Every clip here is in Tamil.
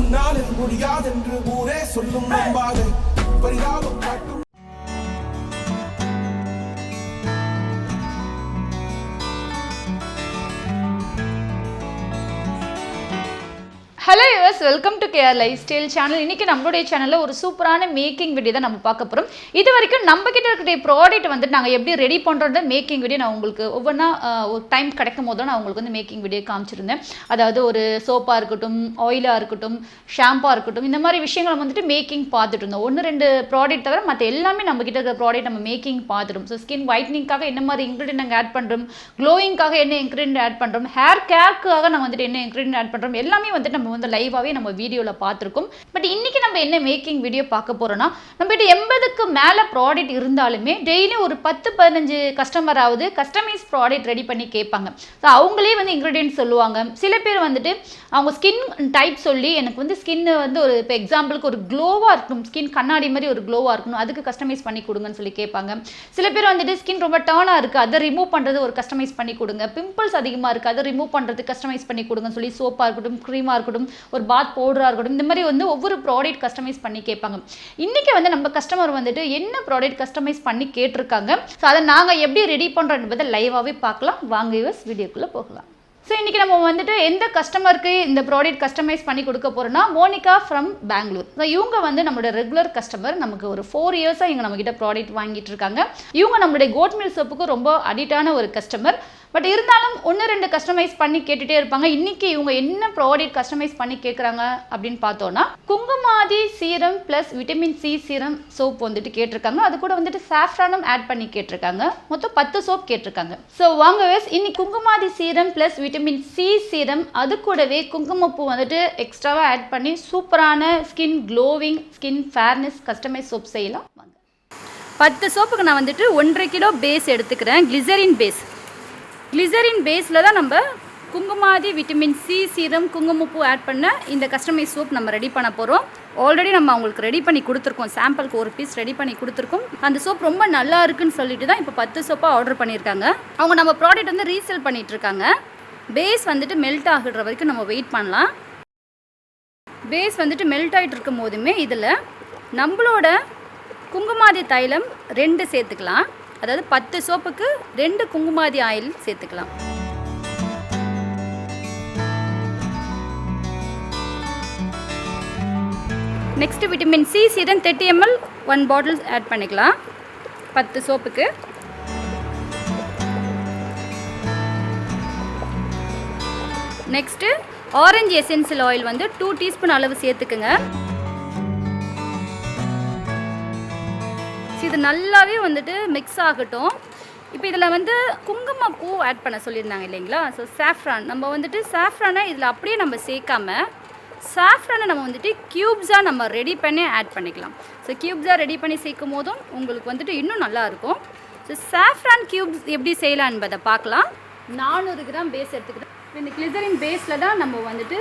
உன்னால் இது முடியாதென்று ஊரே சொல்லும் நம்பாது பரிதாபம் காட்டும். Hello US welcome to KR lifestyle channel இன்றைக்கி நம்மளுடைய சேனலில் ஒரு சூப்பரான மேக்கிங் வீடியோ தான் நம்ம பார்க்க போகிறோம் இது வரைக்கும் நம்ம கிட்ட இருக்கிற ப்ராடக்ட் வந்துட்டு நாங்கள் எப்படி ரெடி பண்ணுறோன்ற மேக்கிங் வீடியோ நான் உங்களுக்கு ஒவ்வொன்றா ஒரு டைம் கிடைக்கும் போது நான் உங்களுக்கு வந்து மேக்கிங் வீடியோ காமிச்சிருந்தேன். அதாவது ஒரு சோப்பாக இருக்கட்டும் ஆயிலாக இருக்கட்டும் ஷாம்பாக இருக்கட்டும் இந்த மாதிரி விஷயங்களை வந்துட்டு மேக்கிங் பார்த்துட்டு இருந்தோம். ஒன்று ரெண்டு ப்ராடக்ட் தவிர மற்ற எல்லாமே நம்ம கிட்ட இருக்கிற ப்ராடக்ட் நம்ம மேக்கிங் பார்த்துட்டோம் ஸோ ஸ்கின் ஒயிட்னிங்காக என்ன மாதிரி இன்க்ரீடியன்ட் நாங்கள் ஆட் பண்ணுறோம் க்ளோயிங்காக என்ன இன்க்ரீடியன்ட் ஆட் பண்ணுறோம் ஹேர் கேர்க்காக நம்ம வந்துட்டு என்ன இன்க்ரீடியன்ட் ஆட் பண்ணுறோம் எல்லாமே வந்துட்டு நம்ம வந்து லைவாகவே நம்ம வீடியோவில் பார்த்துருக்கோம். பட் இன்றைக்கி நம்ம என்ன மேக்கிங் வீடியோ பார்க்க போகிறோம்னா நம்மகிட்ட எண்பதுக்கு மேலே ப்ராடக்ட் இருந்தாலுமே டெய்லி ஒரு பத்து பதினஞ்சு கஸ்டமராவது கஸ்டமைஸ் ப்ராடக்ட் ரெடி பண்ணி கேட்பாங்க. ஸோ அவங்களே வந்து இன்க்ரீடியன்ட் சொல்லுவாங்க. சில பேர் வந்துட்டு அவங்க ஸ்கின் டைப் சொல்லி எனக்கு வந்து ஸ்கின் வந்து ஒரு இப்போ எக்ஸாம்பிளுக்கு ஒரு க்ளோவாக இருக்கணும். ஸ்கின் கண்ணாடி மாதிரி ஒரு க்ளோவாக இருக்கணும். அதுக்கு கஸ்டமைஸ் பண்ணி கொடுங்கன்னு சொல்லி கேட்பாங்க. சில பேர் வந்துட்டு ஸ்கின் ரொம்ப டேர்னாக இருக்குது அதை ரிமூவ் பண்ணுறது ஒரு கஸ்டமைஸ் பண்ணி கொடுங்க. பிம்பிள்ஸ் அதிகமாக இருக்குது அதை ரிமூவ் பண்ணுறது கஸ்டமைஸ் பண்ணி கொடுங்கன்னு சொல்லி சோப்பாக இருக்கட்டும் க்ரீமாக இருக்கட்டும் ஒரு பாத் பவுடராக இருக்கட்டும் இந்த மாதிரி வந்து ஒவ்வொரு ப்ராடக்ட் கஸ்டமைஸ் பண்ணி கேட்பாங்க. இன்றைக்கி வந்து நம்ம கஸ்டமர் வந்துட்டு என்ன ப்ராடக்ட் கஸ்டமைஸ் பண்ணி கேட்டிருக்காங்க? ஸோ அதை நாங்கள் எப்படி ரெடி பண்ணுறோம் என்பதை லைவாகவே பார்க்கலாம். வாங்க யூஸ் வீடியோக்குள்ளே போகலாம். ஸோ இன்றைக்கி நம்ம வந்துட்டு எந்த கஸ்டமருக்கு இந்த ப்ராடக்ட் கஸ்டமைஸ் பண்ணி கொடுக்க போறோம்னா மோனிகா ஃப்ரம் பெங்களூர் ஸோ இவங்க வந்து நம்மளோட ரெகுலர் கஸ்டமர் நமக்கு ஒரு ஃபோர் இயர்ஸாக இவங்க நம்மக்கிட்ட ப்ராடக்ட் வாங்கிட்டு இருக்காங்க. இவங்க நம்மளுடைய கோட் மில் சோப்புக்கு ரொம்ப அடிக்டான ஒரு கஸ்டமர் பட் இருந்தாலும் ஒன்று ரெண்டு கஸ்டமைஸ் பண்ணி கேட்டுகிட்டே இருப்பாங்க. இன்றைக்கி இவங்க என்ன ப்ராடக்ட் கஸ்டமைஸ் பண்ணி கேட்குறாங்க அப்படின்னு பார்த்தோன்னா kumkumadi serum plus vitamin C serum soap வந்துட்டு கேட்டிருக்காங்க. அது கூட வந்துட்டு சாஃப்ரானும் ஆட் பண்ணி கேட்டிருக்காங்க. மொத்தம் பத்து சோப் கேட்டிருக்காங்க. ஸோ வாங்க வேஸ் இன்னைக்கு kumkumadi serum plus vitamin C serum அது கூடவே குங்குமப்பூ வந்துட்டு எக்ஸ்ட்ராவாக ஆட் பண்ணி சூப்பரான skin glowing skin fairness customise soap செய்யலாம். வாங்க. பத்து சோப்புக்கு நான் வந்துட்டு ஒன்றரை கிலோ பேஸ் எடுத்துக்கிறேன். கிளிசரின் பேஸ் கிளிசரின் பேஸில் தான் நம்ம குங்குமாதி விட்டமின் சி சீரம் குங்குமப்பூ ஆட் பண்ண இந்த கஸ்டமைஸ் சோப் நம்ம ரெடி பண்ண போகிறோம் ஆல்ரெடி நம்ம அவங்களுக்கு ரெடி பண்ணி கொடுத்துருக்கோம். சாம்பிளுக்கு ஒரு பீஸ் ரெடி பண்ணி கொடுத்துருக்கோம். அந்த சோப் ரொம்ப நல்லா இருக்குன்னு சொல்லிட்டு தான் இப்போ பத்து சோப்பாக ஆர்டர் பண்ணியிருக்காங்க. அவங்க நம்ம ப்ராடக்ட் வந்து ரீசேல் பண்ணிட்டு இருக்காங்க. பேஸ் வந்துட்டு மெல்ட் ஆகுற வரைக்கும் நம்ம வெயிட் பண்ணலாம். பேஸ் வந்துட்டு மெல்ட் ஆகிட்டு இருக்கும் போதுமே இதில் நம்மளோட குங்குமாதி தைலம் ரெண்டு சேர்த்துக்கலாம். அதாவது பத்து சோப்புக்கு ரெண்டு குங்குமாதி ஆயில் சேர்த்துக்கலாம். Next vitamin C serum thirty ML one bottle add பண்ணிக்கலாம். பத்து சோப்புக்கு. நெக்ஸ்ட்டு ஆரஞ்சு எசென்சியல் ஆயில் வந்து டூ டீஸ்பூன் அளவு சேர்த்துக்குங்க. இது நல்லாவே வந்துட்டு மிக்ஸ் ஆகட்டும். இப்போ இதில் வந்து குங்குமப்பூ ஆட் பண்ண சொல்லியிருந்தாங்க இல்லைங்களா? ஸோ சாஃப்ரான் நம்ம வந்துட்டு சாஃப்ரானை இதில் அப்படியே நம்ம சேர்க்காம சாஃப்ரானை நம்ம வந்துட்டு க்யூப்ஸாக நம்ம ரெடி பண்ணி ஆட் பண்ணிக்கலாம். ஸோ க்யூப்ஸாக ரெடி பண்ணி சேர்க்கும் போதும் உங்களுக்கு வந்துட்டு இன்னும் நல்லாயிருக்கும் ஸோ சாஃப்ரான் க்யூப்ஸ் எப்படி செய்யலாம் என்பதை பார்க்கலாம். நானூறு கிராம் பேஸ் எடுத்துக்கிட்டோம் இந்த கிளிசரின் பேஸில் தான் நம்ம வந்துட்டு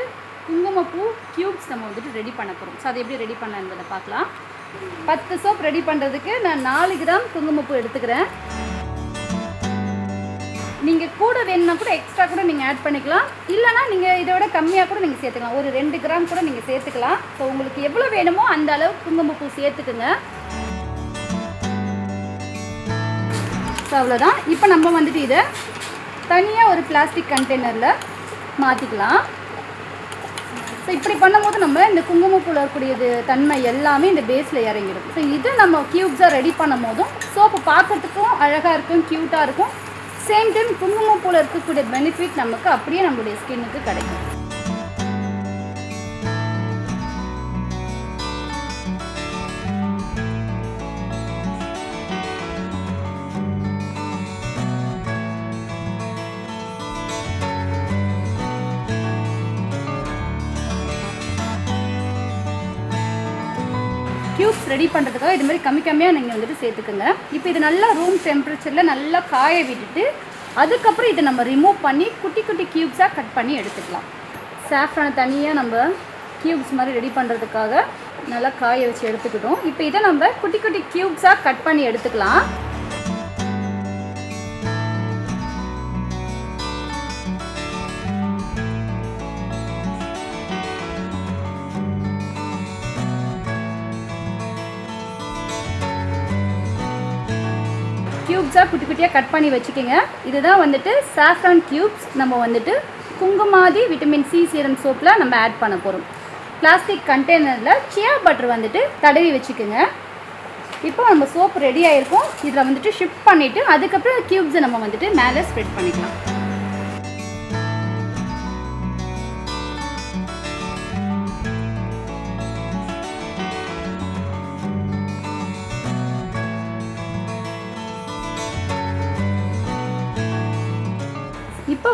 குங்குமப்பூ க்யூப்ஸ் நம்ம வந்துட்டு ரெடி பண்ண போகிறோம் ஸோ அதை எப்படி ரெடி பண்ணலாம் என்பதை பார்க்கலாம். பத்து சோப் ரெடி பண்ணுறதுக்கு நான் நாலு கிராம் குங்குமப்பூ எடுத்துக்கிறேன். நீங்கள் கூட வேணும்னா கூட எக்ஸ்ட்ரா கூட நீங்கள் ஆட் பண்ணிக்கலாம். இல்லைனா நீங்கள் இதை விட கம்மியாக கூட நீங்கள் சேர்த்துக்கலாம். ஒரு ரெண்டு கிராம் கூட நீங்கள் சேர்த்துக்கலாம். ஸோ உங்களுக்கு எவ்வளோ வேணுமோ அந்த அளவு குங்குமப்பூ சேர்த்துக்குங்க. ஸோ அவ்வளோதான் இப்போ நம்ம வந்துட்டு இதை தனியாக ஒரு பிளாஸ்டிக் கண்டெய்னரில் மாற்றிக்கலாம் ஸோ இப்படி பண்ணும்போது நம்ம இந்த குங்குமப்பூவில் இருக்கக்கூடியது தன்மை எல்லாமே இந்த பேஸில் இறங்கிடும். ஸோ இது நம்ம க்யூப்ஸாக ரெடி பண்ணும் போதும் சோப்பு பார்க்கறதுக்கும் அழகாக இருக்கும் க்யூட்டாக இருக்கும். சேம் டைம் குங்குமப்பூவில் இருக்கக்கூடிய பெனிஃபிட் நமக்கு அப்படியே நம்மளுடைய ஸ்கின்னுக்கு கிடைக்கும். ரெடி பண்ணுறதுக்காக இது மாதிரி கம்மி கம்மியாக நீங்கள் வந்துட்டு சேர்த்துக்குங்க. இப்போ இது நல்லா ரூம் டெம்பரேச்சரில் நல்லா காய விட்டுட்டு அதுக்கப்புறம் இதை நம்ம ரிமூவ் பண்ணி குட்டி குட்டி க்யூப்ஸாக கட் பண்ணி எடுத்துக்கலாம். சாஃப்ரானை தனியாக நம்ம க்யூப்ஸ் மாதிரி ரெடி பண்ணுறதுக்காக நல்லா காய வச்சு எடுத்துக்கிட்டோம். இப்போ இதை நம்ம குட்டி குட்டி க்யூப்ஸாக கட் பண்ணி எடுத்துக்கலாம். க்யூப்ஸாக குட்டி குட்டியாக கட் பண்ணி வச்சுக்கோங்க. இதுதான் வந்துட்டு சாஃப்ரான் க்யூப்ஸ் நம்ம வந்துட்டு குங்குமாதி விட்டமின் சி சீரம் சோப்பில் நம்ம ஆட் பண்ண போகிறோம் பிளாஸ்டிக் கண்டெய்னரில் சியா பட்டர் வந்துட்டு தடவி வச்சுக்கோங்க. இப்போ நம்ம சோப் ரெடி ஆகிருக்கும் இதில் வந்துட்டு ஷிஃப்ட் பண்ணிவிட்டு அதுக்கப்புறம் க்யூப்ஸை நம்ம வந்துட்டு மேலே ஸ்ப்ரெட் பண்ணிக்கலாம்.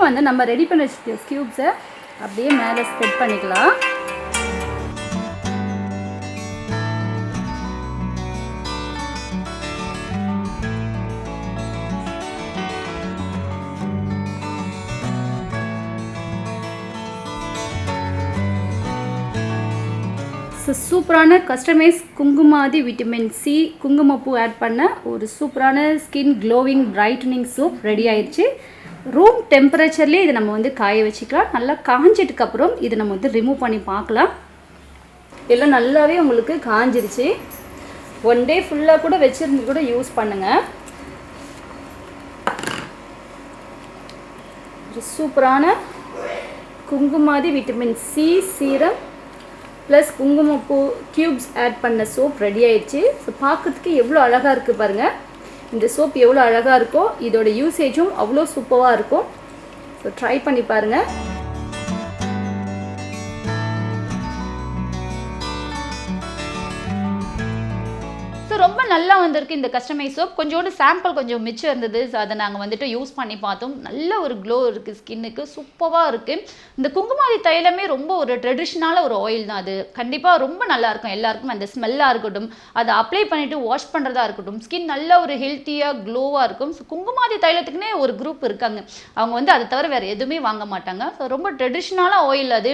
வந்து நம்ம ரெடி பண்ண வச்சுக்க க்யூப்ஸை அப்படியே மேலே ஸ்ப்ரெட் பண்ணிக்கலாம். ஸோ சூப்பரான கஸ்டமைஸ் குங்குமாதி விட்டமின் சி குங்குமப்பூ ஆட் பண்ண ஒரு சூப்பரான skin glowing brightening soap ready ஆயிடுச்சு ரூம் டெம்பரேச்சர்லேயே இதை நம்ம வந்து காய வச்சுக்கலாம். நல்லா காஞ்சதுக்கு அப்புறம் இதை நம்ம வந்து ரிமூவ் பண்ணி பார்க்கலாம். எல்லாம் நல்லாவே உங்களுக்கு காஞ்சிருச்சு. ஒன் டே ஃபுல்லாக கூட வச்சுருந்து கூட யூஸ் பண்ணுங்கள் ஒரு சூப்பரான kumkumadi vitamin C serum plus குங்குமப்பூ க்யூப்ஸ் ஆட் பண்ண சோப் ரெடி ஆயிடுச்சு. ஸோ பார்க்கறதுக்கு எவ்வளோ அழகாக இருக்குது பாருங்கள் இந்த சோப் எவ்வளோ அழகாக இருக்கோ இதோட யூசேஜும் அவ்வளோ சூப்பராக இருக்கும் ஸோ ட்ரை பண்ணி பாருங்கள் நல்லா வந்திருக்கு இந்த கஸ்டமைஸ் சோப் கொஞ்சோண்டு சாம்பிள் கொஞ்சம் மிச்சம் இருந்தது. ஸோ அதை நாங்கள் வந்துட்டு யூஸ் பண்ணி பார்த்தோம். நல்ல ஒரு க்ளோ இருக்குது ஸ்கின்னுக்கு சூப்பராக இருக்குது இந்த குங்குமாதி தைலமே ரொம்ப ஒரு ட்ரெடிஷ்னலான ஒரு ஆயில் தான் அது. கண்டிப்பாக ரொம்ப நல்லா இருக்கும். எல்லாருக்கும் அந்த ஸ்மெல்லாக இருக்கட்டும். அதை அப்ளை பண்ணிவிட்டு வாஷ் பண்ணுறதா இருக்கட்டும். ஸ்கின் நல்ல ஒரு ஹெல்த்தியாக க்ளோவாக இருக்கும். ஸோ குங்குமாதி தைலத்துக்குனே ஒரு குரூப் இருக்காங்க. அவங்க வந்து அதை தவிர வேறு எதுவுமே வாங்க மாட்டாங்க. ஸோ ரொம்ப ட்ரெடிஷ்னலாக ஆயில் அது.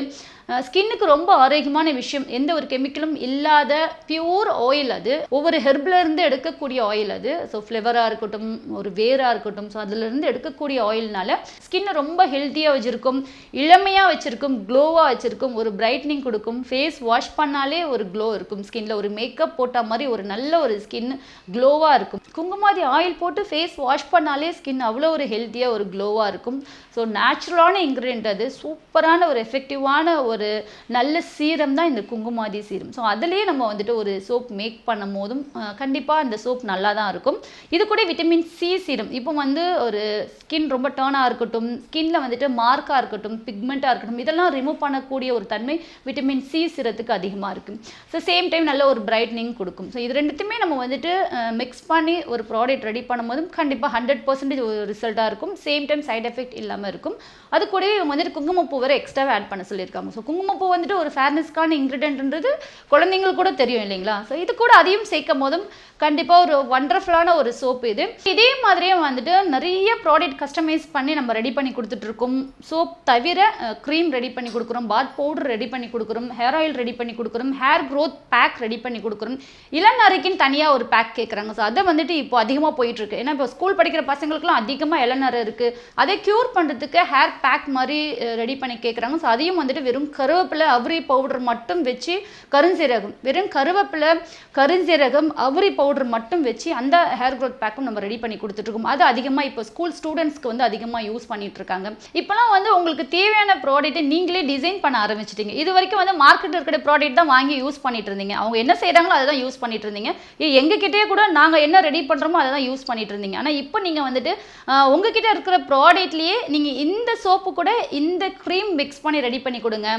ஸ்கின்னுக்கு ரொம்ப ஆரோக்கியமான விஷயம். எந்த ஒரு கெமிக்கலும் இல்லாத பியூர் ஆயில் அது. ஒவ்வொரு ஹெர்ப்ல இருந்து எடுக்கக்கூடிய ஆயில் அது. ஸோ ஃப்ளவராக இருக்கட்டும் ஒரு வேராக இருக்கட்டும் ஸோ அதுலேருந்து எடுக்கக்கூடிய ஆயில்னால ஸ்கின்னை ரொம்ப ஹெல்த்தியாக வச்சுருக்கும் இளமையாக வச்சுருக்கும் க்ளோவாக வச்சுருக்கும் ஒரு பிரைட்னிங் கொடுக்கும் ஃபேஸ் வாஷ் பண்ணாலே ஒரு க்ளோ இருக்கும். ஸ்கின்ல ஒரு மேக்கப் போட்ட மாதிரி ஒரு நல்ல ஒரு ஸ்கின் க்ளோவாக இருக்கும். குங்குமாதி ஆயில் போட்டு ஃபேஸ் வாஷ் பண்ணாலே ஸ்கின் அவ்வளோ ஒரு ஹெல்த்தியாக ஒரு க்ளோவாக இருக்கும். ஸோ நேச்சுரலான இன்க்ரீடியன்ட் அது. சூப்பரான ஒரு எஃபெக்டிவான ஒரு நல்ல சீரம் தான் இந்த குங்குமாதி சீரம் ஸோ அதுலேயே நம்ம வந்துட்டு ஒரு சோப் மேக் பண்ணும் போதும் கண்டிப்பாக கண்டிப்பாக அந்த சோப் நல்லா தான் இருக்கும். இது கூட விட்டமின் சி சீரம் இப்போ வந்து ஒரு ஸ்கின் ரொம்ப டேர்னாக இருக்கட்டும் ஸ்கின்ல வந்துட்டு மார்க்காக இருக்கட்டும் பிக்மெண்ட்டாக இருக்கட்டும் இதெல்லாம் ரிமூவ் பண்ணக்கூடிய ஒரு தன்மை விட்டமின் சி சீரத்துக்கு அதிகமாக இருக்கும் ஸோ சேம் டைம் நல்ல ஒரு பிரைட்னிங் கொடுக்கும். ஸோ இது ரெண்டுத்தையுமே நம்ம வந்துட்டு மிக்ஸ் பண்ணி ஒரு ப்ராடக்ட் ரெடி பண்ணும்போதும் கண்டிப்பாக ஹண்ட்ரட் பர்சன்டேஜ் ஒரு ரிசல்ட்டாக இருக்கும். சேம் டைம் சைட் எஃபெக்ட் இல்லாமல் இருக்கும். அது கூடவே இவங்க வந்துட்டு குங்குமப்பூ வரை எக்ஸ்ட்ரா ஆட் பண்ண சொல்லியிருக்காங்க. ஸோ குங்குமப்பூ வந்துட்டு ஒரு ஃபேர்னஸ்க்கான இன்க்ரீடியன்ட்ன்றது குழந்தைங்களுக்கு கூட தெரியும் இல்லைங்களா? ஸோ இது கூட அதையும் சேர்க்கும் போதும் கண்டிப்பாக ஒரு ஒண்டர்ஃபுல்லான ஒரு சோப் இது. இதே மாதிரியே வந்துட்டு நிறைய ப்ராடக்ட் கஸ்டமைஸ் பண்ணி நம்ம ரெடி பண்ணி கொடுத்துட்ருக்கோம் சோப் தவிர க்ரீம் ரெடி பண்ணி கொடுக்குறோம். பாத் பவுடர் ரெடி பண்ணி கொடுக்குறோம். ஹேர் ஆயில் ரெடி பண்ணி கொடுக்குறோம். ஹேர் க்ரோத் பேக் ரெடி பண்ணி கொடுக்குறோம். இளநரைக்குன்னு தனியாக ஒரு பேக் கேட்குறாங்க ஸோ அதை வந்துட்டு இப்போ அதிகமாக போயிட்டுருக்கு ஏன்னா இப்போ ஸ்கூல் படிக்கிற பசங்களுக்குலாம் அதிகமாக இளநரை இருக்குது அதை க்யூர் பண்ணுறதுக்கு ஹேர் பேக் மாதிரி ரெடி பண்ணி கேட்குறாங்க ஸோ அதையும் வந்துட்டு வெறும் கருவேப்பிலை அவுரி பவுடர் மட்டும் வச்சு கருஞ்சீரகம். வெறும் கருவேப்பிலை கருஞ்சீரகம் அவுரி பவுடர் மட்டும் வச்சு அந்த ஹேர் க்ரோத் பேக்கும் நம்ம ரெடி பண்ணி கொடுத்துட்ருக்கோம் அது அதிகமாக இப்போ ஸ்கூல் ஸ்டூடெண்ட்ஸ்க்கு வந்து அதிகமாக யூஸ் பண்ணிகிட்ருக்காங்க இப்போலாம் வந்து உங்களுக்கு தேவையான ப்ராடக்ட்டை நீங்களே டிசைன் பண்ண ஆரம்பிச்சிட்டீங்க. இது வரைக்கும் வந்து மார்க்கெட்டில் இருக்கிற ப்ராடக்ட் தான் வாங்கி யூஸ் பண்ணிட்டு இருந்தீங்க அவங்க என்ன செய்கிறாங்களோ அதை தான் யூஸ் பண்ணிட்டு இருந்தீங்க எங்ககிட்டயே கூட நாங்கள் என்ன ரெடி பண்ணுறோமோ அதை தான் யூஸ் பண்ணிட்டு இருந்தீங்க ஆனால் இப்போ நீங்கள் வந்துட்டு உங்ககிட்ட இருக்கிற ப்ராடக்ட்லேயே நீங்கள் இந்த சோப்பு கூட இந்த க்ரீம் மிக்ஸ் பண்ணி ரெடி பண்ணி கொடுங்க.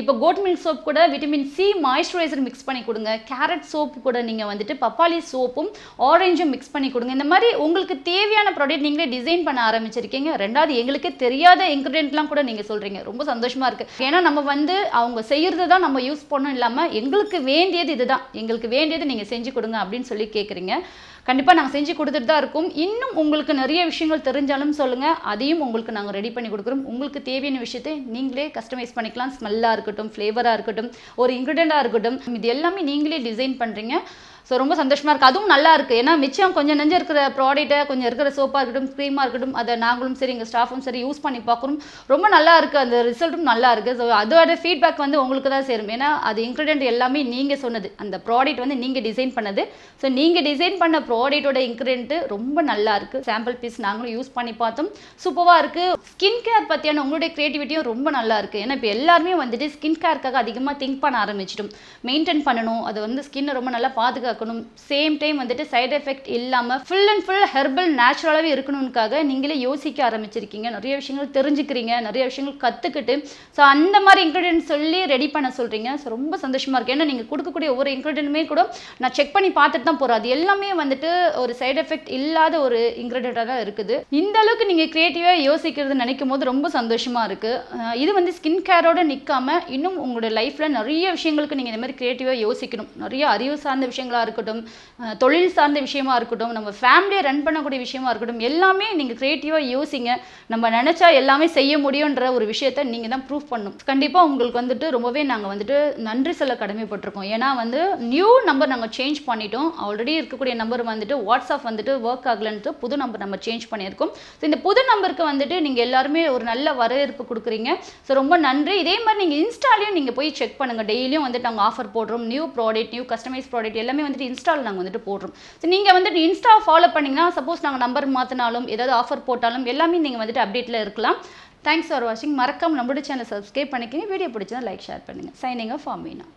இப்போ கோட் மில்க் சோப் கூட விட்டமின் சி மாய்ஸ்சரைசர் மிக்ஸ் பண்ணி கொடுங்க. கேரட் சோப்பு கூட நீங்கள் வந்துட்டு பப்பாளி சோப்பும் ஆரஞ்சும் மிக்ஸ் பண்ணி கொடுங்க. இந்த மாதிரி உங்களுக்கு தேவையான ப்ராடக்ட் நீங்களே டிசைன் பண்ண ஆரம்பிச்சிருக்கீங்க. ரெண்டாவது எங்களுக்கு தெரியாத இன்க்ரீடியன்ட்லாம் கூட நீங்கள் சொல்கிறீங்க ரொம்ப சந்தோஷமாக இருக்குது ஏன்னா நம்ம வந்து அவங்க செய்கிறது தான் நம்ம யூஸ் பண்ணணும் இல்லாமல் எங்களுக்கு வேண்டியது இதுதான். எங்களுக்கு வேண்டியது நீங்கள் செஞ்சு கொடுங்க அப்படின்னு சொல்லி கேட்குறீங்க கண்டிப்பாக நாங்கள் செஞ்சு கொடுத்துட்டு தான் இருக்கோம். இன்னும் உங்களுக்கு நிறைய விஷயங்கள் தெரிஞ்சாலும் சொல்லுங்கள் அதையும் உங்களுக்கு நாங்கள் ரெடி பண்ணி கொடுக்குறோம். உங்களுக்கு தேவையான விஷயத்தை நீங்களே கஸ்டமைஸ் பண்ணிக்கலாம். ஸ்மெல்லாக இருக்கட்டும் ஃப்ளேவராக இருக்கட்டும் ஒரு இன்க்ரீடியண்ட்டாக இருக்கட்டும் இது எல்லாமே நீங்களே டிசைன் பண்ணுறீங்க ஸோ ரொம்ப சந்தோஷமாக இருக்குது அதுவும் நல்லா இருக்குது ஏன்னா மிச்சம் கொஞ்சம் நெஞ்சம் இருக்கிற ப்ராடக்ட்டை கொஞ்சம் இருக்கிற சோப்பாக இருக்கட்டும் க்ரீமாக இருக்கட்டும் அதை நாங்களும் சரி எங்கள் ஸ்டாஃபும் சரி யூஸ் பண்ணி பார்க்குறோம் ரொம்ப நல்லா இருக்குது அந்த ரிசல்ட்டும் நல்லா இருக்குது ஸோ அதோட ஃபீட்பேக் வந்து உங்களுக்கு தான் சேரும். ஏன்னா அது இன்க்ரீடியன்ட் எல்லாமே நீங்கள் சொன்னது. அந்த ப்ராடக்ட் வந்து நீங்கள் டிசைன் பண்ணது. ஸோ நீங்கள் டிசைன் பண்ண ப்ராடக்ட்டோட இன்க்ரீடியன்ட்டு ரொம்ப நல்லா இருக்குது சாம்பிள் பீஸ் நாங்களும் யூஸ் பண்ணி பார்த்தோம். சூப்பராக இருக்குது ஸ்கின் கேர் பற்றியான உங்களுடைய க்ரியேட்டிவிட்டியும் ரொம்ப நல்லா இருக்குது ஏன்னா இப்போ எல்லாருமே வந்துட்டு ஸ்கின் கேருக்காக அதிகமாக திங்க் பண்ண ஆரம்பிச்சிட்டோம். மெயின்டைன் பண்ணணும். அதை வந்து ஸ்கின்னை ரொம்ப நல்லா பாதுகாக்கணும் சேம் டைம் வந்துட்டு சைடு எஃபெக்ட் இல்லாமல் ஃபுல் அண்ட் ஃபுல் ஹெர்பல் நேச்சுரலாகவே இருக்கணும்னுக்காக நீங்களே யோசிக்க ஆரம்பிச்சிருக்கீங்க. நிறைய விஷயங்கள் தெரிஞ்சுக்கிறீங்க. நிறைய விஷயங்கள் கற்றுக்கிட்டு ஸோ அந்த மாதிரி இன்க்ரீடியன்ட் சொல்லி ரெடி பண்ண சொல்கிறீங்க ஸோ ரொம்ப சந்தோஷமாக இருக்குது ஏன்னா நீங்கள் கொடுக்கக்கூடிய ஒவ்வொரு இன்க்ரீடியன்ட்டுமே கூட நான் செக் பண்ணி பார்த்துட்டு தான் போகிறோம் அது எல்லாமே வந்துட்டு ஒரு சைடு எஃபெக்ட் இல்லாத ஒரு இன்க்ரீடியண்ட்டாக தான் இருக்குது. இந்த அளவுக்கு நீங்கள் க்ரியேட்டிவாக யோசிக்கிறது நினைக்கும் போது ரொம்ப சந்தோஷமாக இருக்குது இது வந்து ஸ்கின் கேரோட நிற்காம இன்னும் உங்களோட லைஃப்பில் நிறைய விஷயங்களுக்கு நீங்கள் இந்த மாதிரி க்ரியேட்டிவாக யோசிக்கணும். நிறைய அறிவு சார்ந்த விஷயங்களாக இருக்கட்டும் தொழில் சார்ந்த விஷயமா இருக்கட்டும் நம்ம ஃபேமிலியை ரன் பண்ணக்கூடிய விஷயமா இருக்கட்டும் எல்லாமே நீங்கள் க்ரியேட்டிவாக யோசிங்க. நம்ம நினச்சா எல்லாமே செய்ய முடியுன்ற ஒரு விஷயத்த நீங்கள் தான் ப்ரூஃப் பண்ணணும். கண்டிப்பாக உங்களுக்கு வந்துட்டு ரொம்பவே நாங்கள் வந்துட்டு நன்றி சொல்ல கடமைப்பட்டிருக்கோம். ஏன்னா வந்து நியூ நம்பர் நாங்கள் சேஞ்ச் பண்ணிட்டோம். ஆல்ரெடி இருக்கக்கூடிய நம்பர் வந்துட்டு வாட்ஸ்அப் வந்துட்டு ஒர்க் ஆகலன்ட்டு புது நம்பர் நம்ம சேஞ்ச் பண்ணியிருக்கோம். ஸோ இந்த புது நம்பருக்கு வந்துட்டு நீங்கள் எல்லாருமே ஒரு நல்ல வரவேற்பு கொடுக்குறீங்க. ஸோ ரொம்ப நன்றி. இதே மாதிரி நீங்கள் இன்ஸ்டாலையும் நீங்கள் போய் செக் பண்ணுங்கள் டெய்லியும் வந்துட்டு நாங்கள் ஆஃபர் போடுறோம். New product new customise product எல்லாமே வந்துட்டு இன்ஸ்டால் நாங்கள் வந்துட்டு போடுறோம். ஸோ நீங்கள் வந்துட்டு இன்ஸ்டா ஃபாலோ பண்ணிங்கன்னா சப்போஸ் நாங்கள் நம்பர் மாற்றினாலும் ஏதாவது ஆஃபர் போட்டாலும் எல்லாமே நீங்கள் வந்துட்டு அப்டேட்டில் இருக்கலாம். தேங்க்ஸ் ஃபார் வாட்சிங் மறக்காம நம்மளோட சேனல் சப்ஸ்கிரைப் பண்ணிக்கங்க. வீடியோ பிடிச்சதான் லைக் ஷேர் பண்ணுங்கள் சைனிங் ஆஃப் ஃபார்மீனா